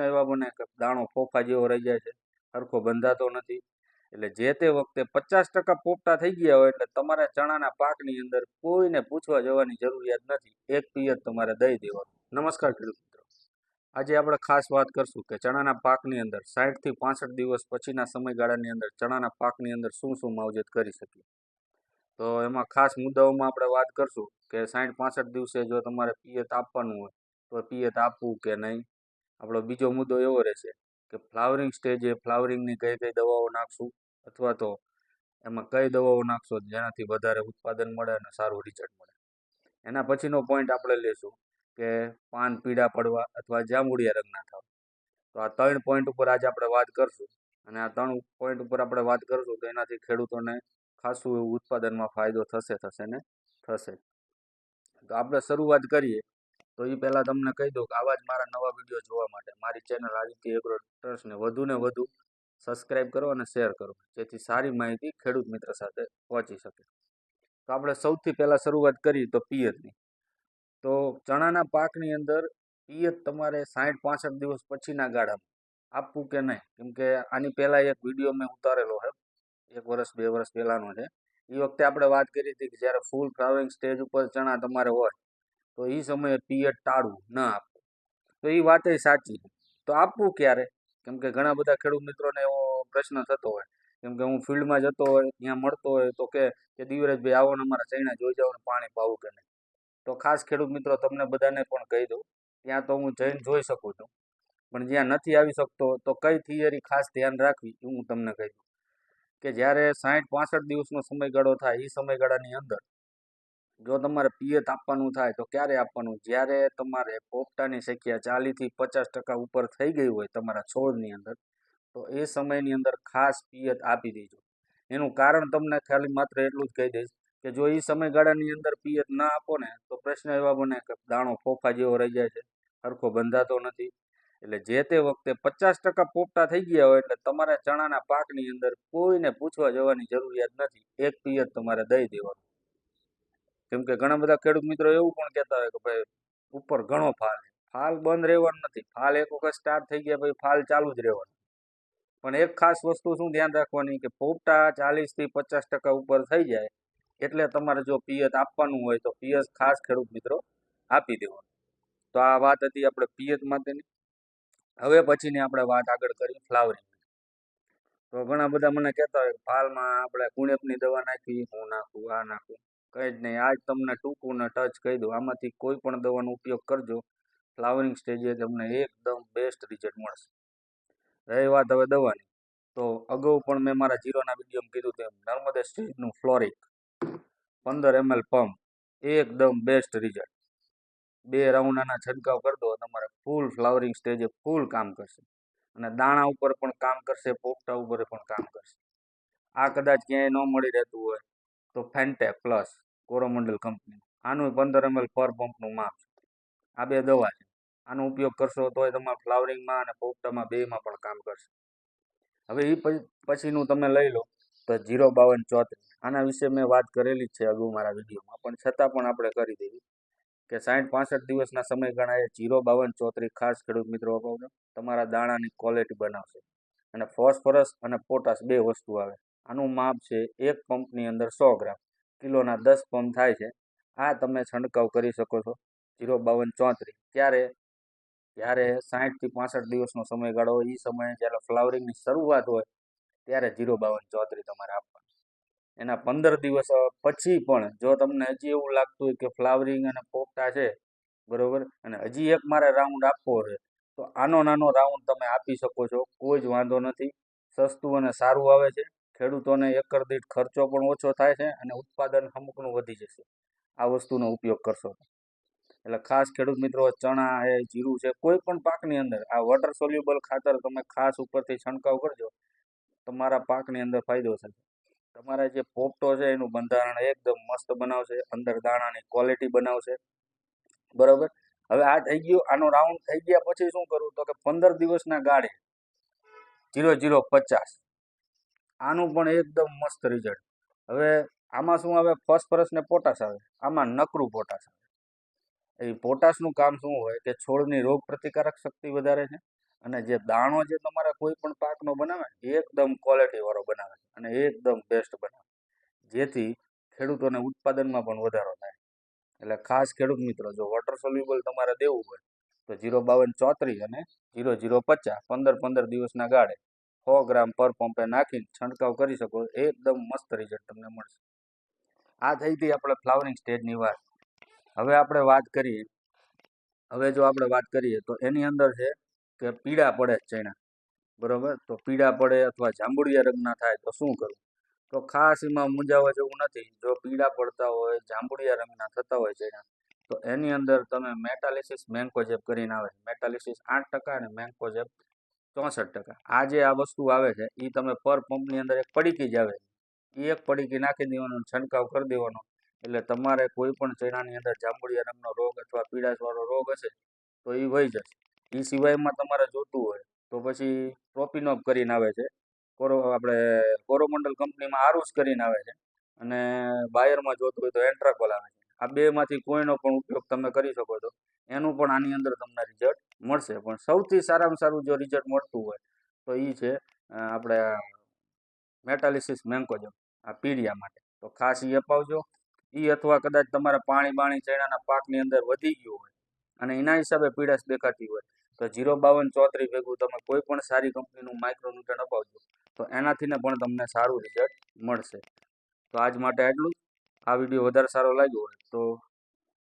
એવા બને કે દાણો ફોફા જેવો રહી જાય છે. સરખો બંધાતો નથી. એટલે જે તે વખતે પચાસ ટકા પોપટા થઈ ગયા હોય એટલે તમારા ચણાના પાકની અંદર કોઈને પૂછવા જવાની જરૂરિયાત નથી. એક પિયત તમારે દઈ દેવાનું. નમસ્કાર ખેડૂત મિત્રો. આજે આપણે ખાસ વાત કરશું કે ચણાના પાકની અંદર સાઠથી પાસઠ દિવસ પછીના સમયગાળાની અંદર ચણાના પાકની અંદર શું શું માવજત કરી શકીએ? તો એમાં ખાસ મુદ્દાઓમાં આપણે વાત કરશું કે સાઠ પાસઠ દિવસે જો તમારે પિયત આપવાનું હોય તો પિયત આપવું કે નહીં? આપણો બીજો મુદ્દો એવો રહેશે કે ફ્લાવરિંગ સ્ટેજે ફ્લાવરિંગની કઈ કઈ દવાઓ નાખશું અથવા તો એમાં કઈ દવાઓ નાખશો જેનાથી વધારે ઉત્પાદન મળે અને સારું રિઝલ્ટ મળે. એના પછીનો પોઈન્ટ આપણે લેશું કે પાન પીળા પડવા અથવા જાંબુડિયા રંગના થવા. તો આ ત્રણ પોઈન્ટ ઉપર આજે આપણે વાત કરશું અને આ ત્રણ પોઈન્ટ ઉપર આપણે વાત કરશું તો એનાથી ખેડૂતોને ખાસું એવું ઉત્પાદનમાં ફાયદો થશે થશે ને? થશે. તો આપણે શરૂઆત કરીએ તો એ પહેલાં તમને કહી દઉં કે આવા જ મારા નવા વીડિયો જોવા માટે મારી ચેનલ આદિત્ય એગ્રો ટ્રસ્ટને વધુને વધુ સબસ્ક્રાઈબ કરો અને શેર કરો. જેથી સારી માહિતી ખેડૂત મિત્ર સાથે પહોંચી શકે. તો આપણે સૌથી પહેલાં શરૂઆત કરી તો પિયતની તો ચણાના પાકની અંદર પિયત તમારે સાઠ પાસઠ દિવસ પછીના ગાળામાં. આપવું કે નહીં? કેમ કે આની પહેલાં એક વીડિયો મેં ઉતારેલો છે એક વર્ષ, બે વર્ષ પહેલાંનો છે. એ વખતે આપણે વાત કરી હતી કે જ્યારે ફૂલ ફ્લાવરિંગ સ્ટેજ ઉપર ચણા તમારે હોય તો એ સમયે પિયત ટાળવું ન આપવું. તો એ વાત સાચી તો આપવું ક્યારે? કેમ કે ઘણા બધા ખેડૂત મિત્રોને એવો પ્રશ્ન થતો હોય. કેમ કે હું ફિલ્ડમાં જતો હોય, ત્યાં મળતો હોય, તો કે કે દિવરેશભાઈ આવો ને અમારા ચૈણા જોઈ જાઓ ને પાણી પાવું કે નહીં. તો ખાસ ખેડૂત મિત્રો તમને બધાને પણ કહી દઉં, ત્યાં તો હું જઈને જોઈ શકું છું. પણ જ્યાં નથી આવી શકતો, તો કઈ થિયરી ખાસ ધ્યાન રાખવી એ હું તમને કહી દઉં. કે જ્યારે સાઠ પાસઠ દિવસનો સમયગાળો થાય એ સમયગાળાની અંદર જો તમારે પિયત આપવાનું થાય તો ક્યારે આપવાનું? જ્યારે તમારે પોપટાની સંખ્યા ચાલીસથી પચાસ ટકા ઉપર થઈ ગઈ હોય તમારા છોડની અંદર, તો એ સમયની અંદર ખાસ પિયત આપી દેજો. એનું કારણ તમને ખાલી માત્ર એટલું જ કહી દઈશ કે જો એ સમયગાળાની અંદર પિયત ના આપો ને, તો પ્રશ્ન એવા બને કે દાણો ફોફા જેવો રહી જાય છે સરખો બંધાતો નથી. એટલે જે તે વખતે પચાસ ટકા પોપટા થઈ ગયા હોય એટલે તમારા ચણાના પાકની અંદર કોઈને પૂછવા જવાની જરૂરિયાત નથી. એક પિયત તમારે દઈ દેવાનું. કેમ કે ઘણા બધા ખેડૂત મિત્રો એવું પણ કહેતા હોય કે ભાઈ, ઉપર ઘણો ફાલ ફાલ બંધ રહેવાનો નથી. ફાલ એક વખત સ્ટાર્ટ થઈ ગયા પછી ફાલ ચાલુ જ રહેવાનું. પણ એક ખાસ વસ્તુ શું ધ્યાન રાખવાની કે પોપટા ચાલીસથી પચાસ ટકા ઉપર થઈ જાય એટલે તમારે જો પિયત આપવાનું હોય તો પિયત ખાસ ખેડૂત મિત્રો આપી દેવાનું. તો આ વાત હતી આપણે પિયત માટેની. હવે પછીની આપણે વાત આગળ કરી ફ્લાવરિંગ તો ઘણા બધા મને કહેતા હોય ફાલમાં આપણે કુણેપની દવા નાખી, હું નાખું, આ નાખું. કંઈ જ નહીં. આજ તમને ટૂંકું ને ટચ કહી દઉં. આમાંથી કોઈ પણ દવાનો ઉપયોગ કરજો. ફ્લાવરિંગ સ્ટેજે તમને એકદમ બેસ્ટ રિઝલ્ટ મળશે. રહી વાત હવે દવાની. તો અગાઉ પણ મેં મારા જીરોના વિડીયોમાં કીધું તેમ, નર્મદા સ્ટેજનું ફ્લોરિક પંદર એમએલ પંપ એકદમ બેસ્ટ રિઝલ્ટ બે રાઉન્ડ આના છંટકાવ કરી દો, તમારે ફૂલ ફ્લાવરિંગ સ્ટેજે ફૂલ કામ કરશે. અને દાણા ઉપર પણ કામ કરશે, પોપટા ઉપર પણ કામ કરશે. આ કદાચ ક્યાંય ન મળી રહેતું હોય તો ફેન્ટેક પ્લસ કોરોમંડલ કંપની. આનું પંદર એમએલ પર પંપનું માપ આ બે દવા છે. આનો ઉપયોગ કરશો તોય તમારા ફ્લાવરિંગમાં અને પોપટામાં બેમાં પણ કામ કરશે. હવે એ પછીનું તમે લઈ લો તો જીરો બાવન ચોત્રીસ. આના વિશે મેં વાત કરેલી છે અગાઉ મારા વિડીયોમાં, પણ છતાં પણ આપણે કરી દેવી. કે સાઠ પાસઠ દિવસના સમયગાળાએ જીરો બાવન ચોત્રીસ ખાસ ખેડૂત મિત્રો અપાવજો તમારા દાણાની ક્વોલિટી બનાવશે. અને ફોસ્ફરસ અને પોટાશ બે વસ્તુ આવે. આનું માપ છે એક પંપની અંદર સો ગ્રામ. કિલોના દસ પંપ થાય છે. આ તમે છંટકાવ કરી શકો છો. જીરો બાવન ચોત્રીસ. ત્યારે, જ્યારે સાઠથી પાસઠ દિવસનો સમયગાળો હોય એ સમયે જ્યારે ફ્લાવરિંગની શરૂઆત હોય, ત્યારે જીરો બાવન ચોત્રીસ તમારે આપવાનું. એના પંદર દિવસ પછી પણ જો તમને હજી એવું લાગતું હોય કે ફ્લાવરિંગ અને પોપટા છે, બરોબર? અને હજી એક મારે રાઉન્ડ આપવો છે, તો આનો નાનો રાઉન્ડ તમે આપી શકો છો. કોઈ જ વાંધો નથી. સસ્તું અને સારું આવે છે. ખેડૂતોને એકર દીઠ ખર્ચો પણ ઓછો થાય છે અને ઉત્પાદન અમુકનું વધી જશે. આ વસ્તુનો ઉપયોગ કરશો એટલે ખાસ ખેડૂત મિત્રો, ચણા છે જીરું છે, કોઈ પણ પાકની અંદર આ વોટર સોલ્યુબલ ખાતર તમે ખાસ ઉપરથી છંટકાવ કરજો, તમારા પાકની અંદર ફાયદો થશે. તમારા જે પોપટો છે એનું બંધારણ એકદમ મસ્ત બનાવશે, અંદર દાણાની ક્વોલિટી બનાવશે. બરાબર? હવે આ થઈ ગયું, આનો રાઉન્ડ થઈ ગયા પછી શું કરવું તો કે પંદર દિવસના ગાળે જીરો જીરો પચાસ. આનું પણ એકદમ મસ્ત રિઝલ્ટ હવે આમાં શું આવે? ફોસ્ફરસ ને પોટાશ આવે. આમાં નકરું પોટાશ આવે. એ પોટાશનું કામ શું હોય કે છોડની રોગ પ્રતિકારક શક્તિ વધારે છે અને જે દાણો જે તમારા કોઈ પણ પાકનો બનાવે એકદમ ક્વોલિટીવાળો બનાવે અને એકદમ બેસ્ટ બનાવે જેથી ખેડૂતોને ઉત્પાદનમાં પણ વધારો થાય. એટલે ખાસ ખેડૂત મિત્રો, જો વોટર સોલ્યુબલ તમારે દેવું હોય તો જીરો બાવન ચોત્રીસ અને જીરો જીરો પચાસ પંદર પંદર દિવસના ગાળે સો ગ્રામ પર પંપે નાખીને છંટકાવ કરી શકો, એકદમ મસ્ત રિઝલ્ટ તમને મળશે. આ થઈ હતી આપણે ફ્લાવરિંગ સ્ટેજની વાત. હવે આપણે વાત કરીએ, હવે જો આપણે વાત કરીએ તો એની અંદર છે કે પીળા પડે ચણા, બરોબર? તો પીળા પડે અથવા જાંબુડિયા રંગના થાય તો શું કરવું? તો ખાસ એમાં મૂંઝાવા જેવું નથી, જો પીળા પડતા હોય, જાંબુડિયા રંગના થતા હોય ચણા, તો એની અંદર તમે મેટાલિસિસ મેન્કોજેબ કરીને આવે મેટાલિસિસ આઠ ટકા અને મેન્કોજેબ ચોસઠ ટકા. આ જે આ વસ્તુ આવે છે એ તમે પર પંપની અંદર એક પડીકી જ આવે. એ એક પડીકી નાખી દેવાનો છંટકાવ કરી દેવાનો. એટલે તમારે કોઈ પણ ચણાની અંદર જાંબુડિયા રંગનો રોગ અથવા પીળાશવાળો રોગ હશે, તો એ વહી જશે. એ સિવાયમાં તમારે જોતું હોય, તો પછી પ્રોપિનોપ કરીને આવે છે. કોરો, આપણે કોરોમંડલ કંપનીમાં આરુસ કરીને આવે છે. અને બાયરમાં જોતું હોય તો એન્ટ્રાકોલ આવે છે. આ બેમાંથી કોઈનો પણ ઉપયોગ તમે કરી શકો છો. એનું પણ આની અંદર તમને રિઝલ્ટ મળશે. પણ સૌથી સારામાં સારું જો રિઝલ્ટ મળતું હોય, તો એ છે આપણે મેટાલિસિસ મેન્કોજમ આ પીડિયા માટે. તો ખાસ એ અપાવજો. એ અથવા કદાચ તમારા પાણી બાણી ચણાના પાકની અંદર વધી ગયું હોય અને એના હિસાબે પીડાશ દેખાતી હોય, તો જીરો બાવન ચોત્રીસ ભેગું તમે કોઈ પણ સારી કંપનીનું માઇક્રોન્યુટ્રન અપાવજો, તો એનાથીને પણ તમને સારું રિઝલ્ટ મળશે. તો આજ માટે આટલું. આ વીડિયો વધારે સારો લાગ્યો હોય તો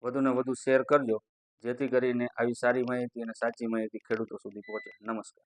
વધુને વધુ શેર કરજો. જેથી કરીને આવી સારી માહિતી અને સાચી માહિતી ખેડૂતો સુધી પહોંચે. નમસ્કાર.